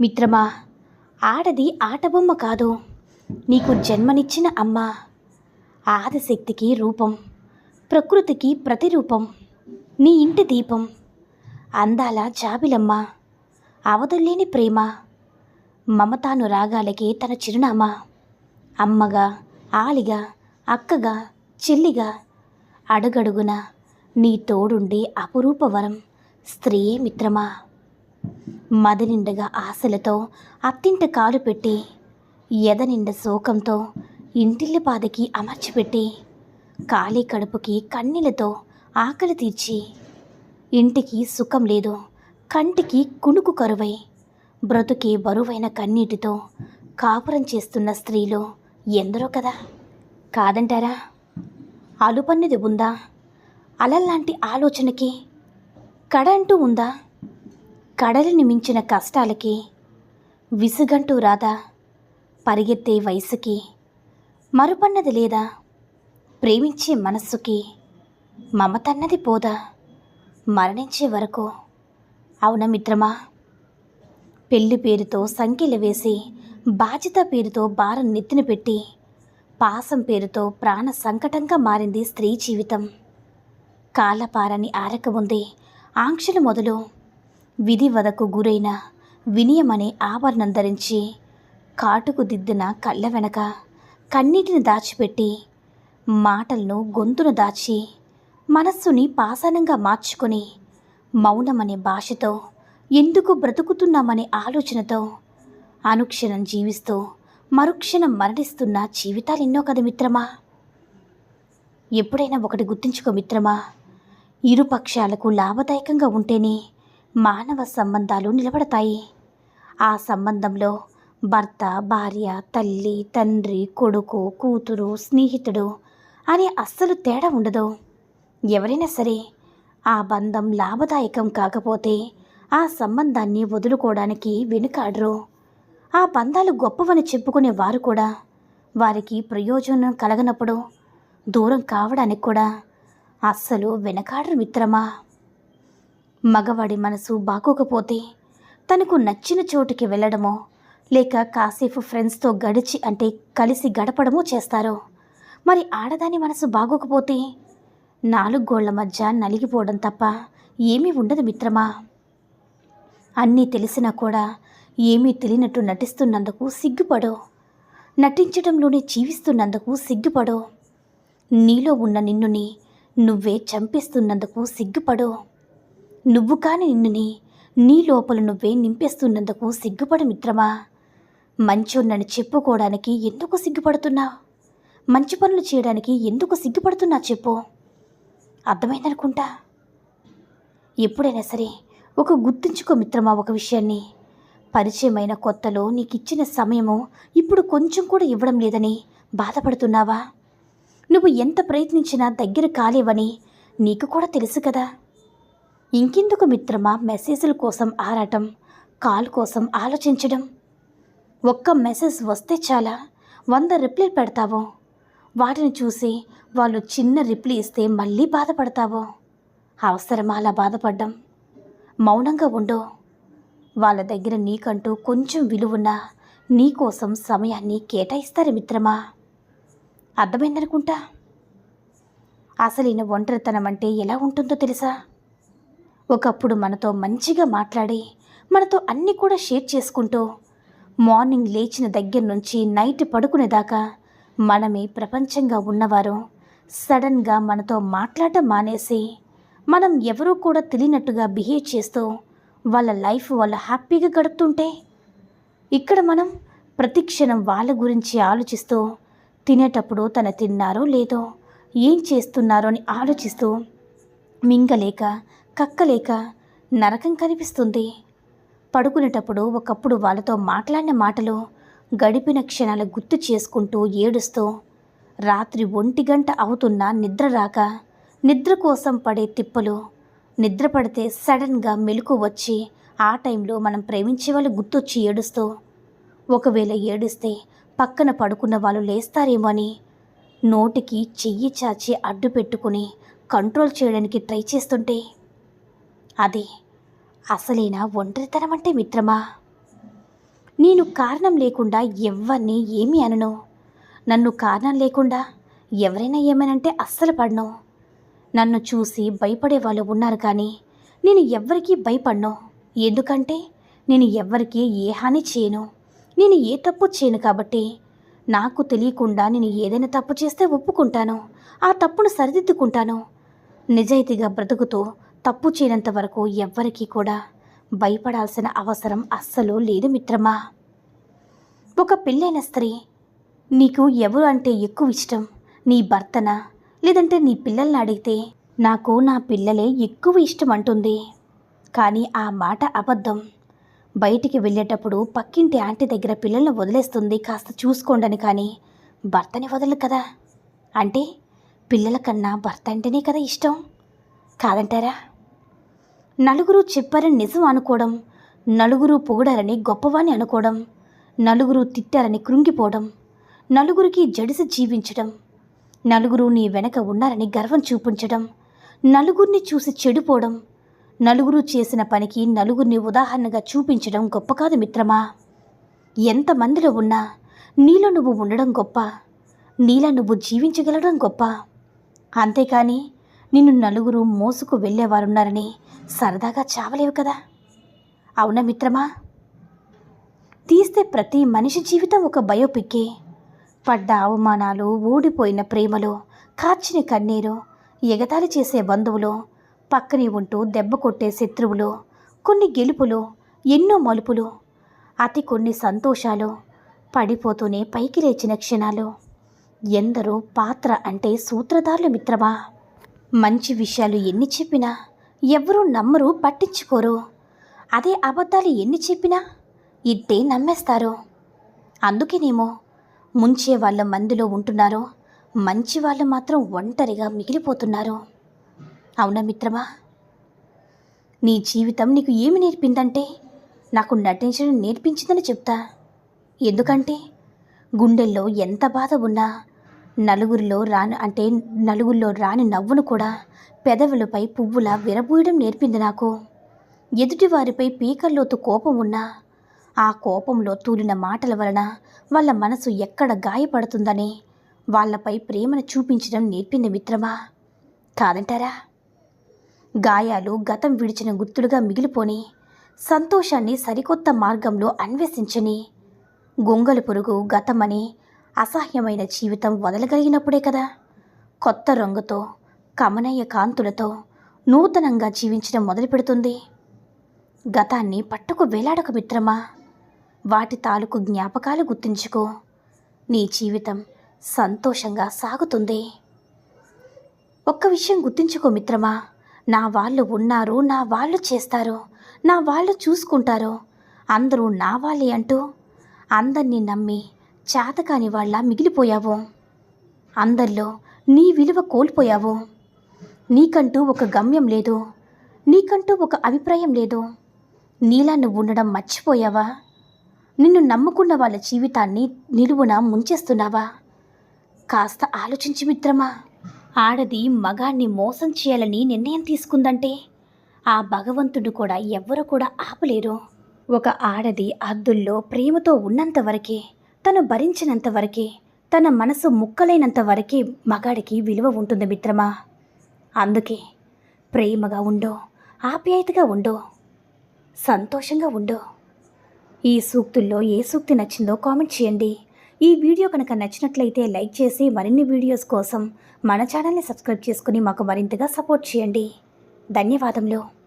మిత్రమా ఆడది ఆటబొమ్మ కాదు. నీకు జన్మనిచ్చిన అమ్మ. ఆదిశక్తికి రూపం ప్రకృతికి ప్రతిరూపం నీ ఇంటి దీపం. అందాల జాబిలమ్మ అవధుల్లేని ప్రేమ. మమతాను రాగాలకి తన చిరునామా. అమ్మగా ఆలిగా అక్కగా చెల్లిగా అడుగడుగున నీ తోడుండే అపురూప వరం. స్త్రీయే మిత్రమా. మదినిండగా ఆశలతో అత్తింట కాలు పెట్టి ఎదనిండ శోకంతో ఇంటిల్లి పాదకి అమర్చిపెట్టి ఖాళీ కడుపుకి కన్నీళ్ళతో ఆకలి తీర్చి ఇంటికి సుఖం లేదు కంటికి కునుకు కరువై బ్రతుకే బరువైన కన్నీటితో కాపురం చేస్తున్న స్త్రీలు ఎందరో కదా? కాదంటారా? అలుపన్నది ఉందా? అలల్లాంటి ఆలోచనకి కడ అంటూ ఉందా? కడలిని మించిన కష్టాలకి విసుగంటూ రాదా? పరిగెత్తే వయసుకి మరుపన్నది లేదా? ప్రేమించే మనస్సుకి మమతన్నది పోదా? మరణించే వరకు? అవున మిత్రమా? పెళ్ళి పేరుతో సంఖ్యలు వేసి బాధ్యత పేరుతో భారం నెత్తిన పెట్టి పాసం పేరుతో ప్రాణ సంకటంగా మారింది స్త్రీ జీవితం. కాలపారని ఆరకముందే ఆంక్షలు మొదలు విధి వదకు గురైన వినయమనే ఆభరణం ధరించి కాటుకు దిద్దిన కళ్ళ వెనక కన్నీటిని దాచిపెట్టి మాటలను గొంతును దాచి మనస్సుని పాసనంగా మార్చుకొని మౌనమనే భాషతో ఎందుకు బ్రతుకుతున్నామనే ఆలోచనతో అనుక్షణం జీవిస్తూ మరుక్షణం మరణిస్తున్న జీవితాలెన్నో కదా మిత్రమా? ఎప్పుడైనా ఒకటి గుర్తుంచుకో మిత్రమా? ఇరు పక్షాలకు లాభదాయకంగా ఉంటేనే మానవ సంబంధాలు నిలబడతాయి. ఆ సంబంధంలో భర్త భార్య తల్లి తండ్రి కొడుకు కూతురు స్నేహితుడు అనే అస్సలు తేడా ఉండదు. ఎవరైనా సరే ఆ బంధం లాభదాయకం కాకపోతే ఆ సంబంధాన్ని వదులుకోవడానికి వెనుకాడరు. ఆ బంధాలు గొప్పవని చెప్పుకునే వారు కూడా వారికి ప్రయోజనం కలగనప్పుడు దూరం కావడానికి కూడా అస్సలు వెనకాడరు మిత్రమా? మగవాడి మనసు బాగోకపోతే తనకు నచ్చిన చోటుకి వెళ్ళడమో లేక కాసేపు ఫ్రెండ్స్తో గడిచి అంటే కలిసి గడపడమో చేస్తారు. మరి ఆడదాని మనసు బాగోకపోతే నాలుగు గోళ్ళ మధ్య నలిగిపోవడం తప్ప ఏమీ ఉండదు మిత్రమా? అన్నీ తెలిసినా కూడా ఏమీ తెలియనట్టు నటిస్తున్నందుకు సిగ్గుపడో నటించడంలోనే జీవిస్తున్నందుకు సిగ్గుపడో. నీలో ఉన్న నిన్నుని నువ్వే చంపేస్తున్నందుకు సిగ్గుపడో. నువ్వు కాని నిన్నుని నీ లోపల నువ్వే నింపేస్తున్నందుకు సిగ్గుపడు మిత్రమా? మంచోన్నని చెప్పుకోవడానికి ఎందుకు సిగ్గుపడుతున్నావు? మంచి పనులు చేయడానికి ఎందుకు సిగ్గుపడుతున్నా చెప్పు. అర్థమైందనుకుంటా? ఎప్పుడైనా సరే ఒక గుర్తుంచుకో మిత్రమా ఒక విషయాన్ని. పరిచయమైన కొత్తలో నీకు ఇచ్చిన సమయము ఇప్పుడు కొంచెం కూడా ఇవ్వడం లేదని బాధపడుతున్నావా? నువ్వు ఎంత ప్రయత్నించినా దగ్గర కాలేవని నీకు కూడా తెలుసు కదా. ఇంకెందుకు మిత్రమా మెసేజ్ల కోసం ఆరాటం కాల్ కోసం ఆలోచించడం? ఒక్క మెసేజ్ వస్తే చాలా వంద రిప్లై పెడతావు? వాటిని చూసి వాళ్ళు చిన్న రిప్లై ఇస్తే మళ్ళీ బాధపడతావో? అవసరమా అలా బాధపడ్డం? మౌనంగా ఉండు. వాళ్ళ దగ్గర నీకంటూ కొంచెం విలువున్న నీకోసం సమయాన్ని కేటాయిస్తారు మిత్రమా? అర్థమైందనుకుంటా? అసలైన ఒంటరితనం అంటే ఎలా ఉంటుందో తెలుసా? ఒకప్పుడు మనతో మంచిగా మాట్లాడి మనతో అన్నీ కూడా షేర్ చేసుకుంటూ మార్నింగ్ లేచిన దగ్గర నుంచి నైట్ పడుకునేదాకా మనమే ప్రపంచంగా ఉన్నవారు. సడన్గా మనతో మాట్లాడటం మానేసి మనం ఎవరూ కూడా తెలియనట్టుగా బిహేవ్ చేస్తూ వాళ్ళ లైఫ్ వాళ్ళ హ్యాపీగా గడుపుతుంటే ఇక్కడ మనం ప్రతి క్షణం వాళ్ళ గురించి ఆలోచిస్తూ తినేటప్పుడు తను తిన్నారో లేదో ఏం చేస్తున్నారో అని ఆలోచిస్తూ మింగలేక కక్కలేక నరకం కనిపిస్తుంది. పడుకునేటప్పుడు ఒకప్పుడు వాళ్ళతో మాట్లాడిన మాటలు గడిపిన క్షణాలు గుర్తు చేసుకుంటూ ఏడుస్తూ రాత్రి ఒంటి గంట అవుతున్నా నిద్ర రాక నిద్ర కోసం పడే తిప్పలు నిద్ర పడితే సడన్గా మెలకు వచ్చి ఆ టైంలో మనం ప్రేమించే వాళ్ళు గుర్తొచ్చి ఏడుస్తూ ఒకవేళ ఏడిస్తే పక్కన పడుకున్న వాళ్ళు లేస్తారేమో అని నోటికి చెయ్యి చాచి అడ్డు పెట్టుకుని కంట్రోల్ చేయడానికి ట్రై చేస్తుంటే అది అసలైన ఒంటరితనం అంటే మిత్రమా? నేను కారణం లేకుండా ఎవరిని ఏమి అనను. నన్ను కారణం లేకుండా ఎవరైనా ఏమనంటే అస్సలు పడను. నన్ను చూసి భయపడే వాళ్ళు ఉన్నారు కానీ నేను ఎవ్వరికీ భయపడను. ఎందుకంటే నేను ఎవ్వరికీ ఏ హాని చేయను. నేను ఏ తప్పు చేయను కాబట్టి నాకు తెలియకుండా నేను ఏదైనా తప్పు చేస్తే ఒప్పుకుంటాను. ఆ తప్పును సరిదిద్దుకుంటాను. నిజాయితీగా బ్రతుకుతూ తప్పు చేయనంత వరకు ఎవ్వరికీ కూడా భయపడాల్సిన అవసరం అస్సలు లేదు మిత్రమా. ఒక పెళ్ళైన స్త్రీ నీకు ఎవరు అంటే ఎక్కువ ఇష్టం? నీ భర్తనా? లేదంటే నీ పిల్లల్ని అడిగితే నాకు నా పిల్లలే ఎక్కువ ఇష్టం అంటుంది. కానీ ఆ మాట అబద్ధం. బయటికి వెళ్ళేటప్పుడు పక్కింటి ఆంటీ దగ్గర పిల్లల్ని వదిలేస్తుంది. కాస్త చూసుకోండని కానీ భర్తని వదలదు కదా? అంటే పిల్లల కన్నా భర్త అంటేనే కదా ఇష్టం? కాదంటారా? నలుగురు చెప్పారని నిజం అనుకోవడం నలుగురు పొగిడారని గొప్పవాణ్ణి అనుకోవడం నలుగురు తిట్టారని కృంగిపోవడం నలుగురికి జడిసి జీవించడం నలుగురు నీ వెనక ఉన్నారని గర్వం చూపించడం నలుగురిని చూసి చెడిపోవడం నలుగురు చేసిన పనికి నలుగురిని ఉదాహరణగా చూపించడం గొప్ప కాదు మిత్రమా? ఎంతమందిలో ఉన్నా నీలో నువ్వు ఉండడం గొప్ప నీలా నువ్వు జీవించగలడం గొప్ప. అంతేకాని నిన్ను నలుగురు మోసుకు వెళ్ళేవారున్నారని సరదాగా చావలేవు కదా? అవునా మిత్రమా? తీస్తే ప్రతి మనిషి జీవితం ఒక బయోపిక్కే. పడ్డ అవమానాలు ఊడిపోయిన ప్రేమలు కార్చిన కన్నీరు ఎగతాళి చేసే బంధువులు పక్కనే ఉంటూ దెబ్బ కొట్టే శత్రువులు కొన్ని గెలుపులు ఎన్నో మలుపులు అతి కొన్ని సంతోషాలు పడిపోతూనే పైకి లేచిన క్షణాలు. ఎందరో పాత్ర అంటే సూత్రధారులు మిత్రమా? మంచి విషయాలు ఎన్ని చెప్పినా ఎవరూ నమ్మరు పట్టించుకోరు. అదే అబద్ధాలు ఎన్ని చెప్పినా ఇట్టే నమ్మేస్తారు. అందుకేనేమో ముంచే వాళ్ళ మందిలో ఉంటున్నారో మంచి వాళ్ళు మాత్రం ఒంటరిగా మిగిలిపోతున్నారు. అవునా మిత్రమా? నీ జీవితం నీకు ఏమి నేర్పిందంటే నాకు నటించడం నేర్పించిందని చెప్తా. ఎందుకంటే గుండెల్లో ఎంత బాధ ఉన్నా నలుగురిలో రాని అంటే నలుగురిలో రాని నవ్వును కూడా పెదవులపై పువ్వులా విరబూయడం నేర్పింది నాకు. ఎదుటివారిపై పీకల్లోతు కోపం ఉన్నా ఆ కోపంలో తూలిన మాటల వలన వాళ్ళ మనసు ఎక్కడ గాయపడుతుందని వాళ్ళపై ప్రేమను చూపించడం నేర్పింది మిత్రమా? కాదంటారా? గాయాలు గతం విడిచిన గుర్తులుగా మిగిలిపోని సంతోషాన్ని సరికొత్త మార్గంలో అన్వేషించని గొంగలి పురుగు గతమని అసహ్యమైన జీవితం వదలగలిగినప్పుడే కదా. కొత్త రంగుతో కమనయ్య కాంతులతో నూతనంగా జీవించడం మొదలు పెడుతుంది గతాన్ని పట్టుకు వేలాడక మిత్రమా? వాటి తాలూకు జ్ఞాపకాలు గుర్తించుకో. నీ జీవితం సంతోషంగా సాగుతుంది. ఒక్క విషయం గుర్తించుకో మిత్రమా. నా వాళ్ళు ఉన్నారు నా వాళ్ళు చేస్తారు నా వాళ్ళు చూసుకుంటారు. అందరూ నా వాళ్ళే అంటూ అందరినీ నమ్మి చేతకాని వాళ్ళ మిగిలిపోయావు. అందరిలో నీ విలువ కోల్పోయావు. నీకంటూ ఒక గమ్యం లేదు. నీకంటూ ఒక అభిప్రాయం లేదు. నీలా నువ్వు ఉండడం మర్చిపోయావా? నిన్ను నమ్ముకున్న వాళ్ళ జీవితాన్ని నిలువున ముంచేస్తున్నావా? కాస్త ఆలోచించి మిత్రమా. ఆడది మగాన్ని మోసం చేయాలని నిర్ణయం తీసుకుందంటే ఆ భగవంతుడు కూడా ఎవ్వరు కూడా ఆపలేరు. ఒక ఆడది అద్దుల్లో ప్రేమతో ఉన్నంత వరకే తను భరించినంత వరకే తన మనసు ముక్కలైనంత వరకే మగాడికి విలువ ఉంటుంది మిత్రమా? అందుకే ప్రేమగా ఉండో ఆప్యాయతగా ఉండో సంతోషంగా ఉండో. ఈ సూక్తుల్లో ఏ సూక్తి నచ్చిందో కామెంట్ చేయండి. ఈ వీడియో కనుక నచ్చినట్లయితే లైక్ చేసి మరిన్ని వీడియోస్ కోసం మన ఛానల్ని సబ్స్క్రైబ్ చేసుకుని మాకు మరింతగా సపోర్ట్ చేయండి. ధన్యవాదములు.